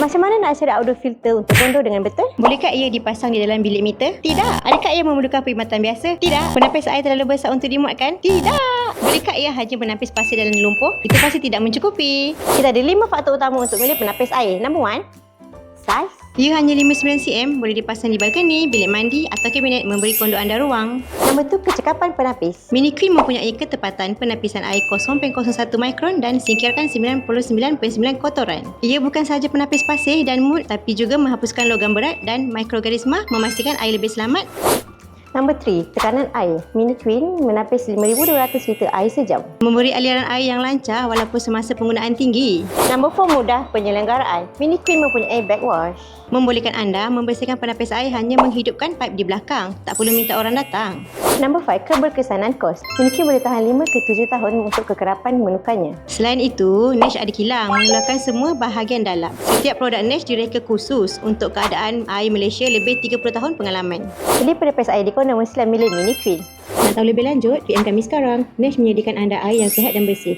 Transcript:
Macam mana nak cari outdoor filter untuk kondo dengan betul? Bolehkah ia dipasang di dalam bilik meter? Tidak. Adakah ia memerlukan perkhidmatan biasa? Tidak. Penapis air terlalu besar untuk dimuatkan? Tidak. Bolehkah ia hanya menapis pasir dalam lumpur? Itu pasti tidak mencukupi. Kita ada lima faktor utama untuk milih penapis air. Number one, size. Ia hanya 59 cm, boleh dipasang di balkoni, bilik mandi atau kabinet memberi kondo anda ruang. Number two, kecekapan penapis. Mini Queen mempunyai ketepatan penapisan air 0.01 mikron dan singkirkan 99.9 kotoran. Ia bukan sahaja penapis pasir dan mud tapi juga menghapuskan logam berat dan mikrogarisma memastikan air lebih selamat. Number three, tekanan air. Mini Queen menapis 5,200 liter air sejam. Memberi aliran air yang lancar walaupun semasa penggunaan tinggi. Number four, mudah penyelenggaraan. Mini Queen mempunyai backwash. Membolehkan anda membersihkan penapis air hanya menghidupkan paip di belakang. Tak perlu minta orang datang. Number five, keberkesanan kos. Mini Queen boleh tahan 5 ke 7 tahun untuk kekerapan menukarnya. Selain itu, Nash ada kilang mengeluarkan semua bahagian dalam. Setiap produk Nash direka khusus untuk keadaan air Malaysia lebih 30 tahun pengalaman. Pilih penapis air di kondo mestilah milih Mini Queen. Nak tahu lebih lanjut, PM kami sekarang. Nash menyediakan anda air yang sihat dan bersih.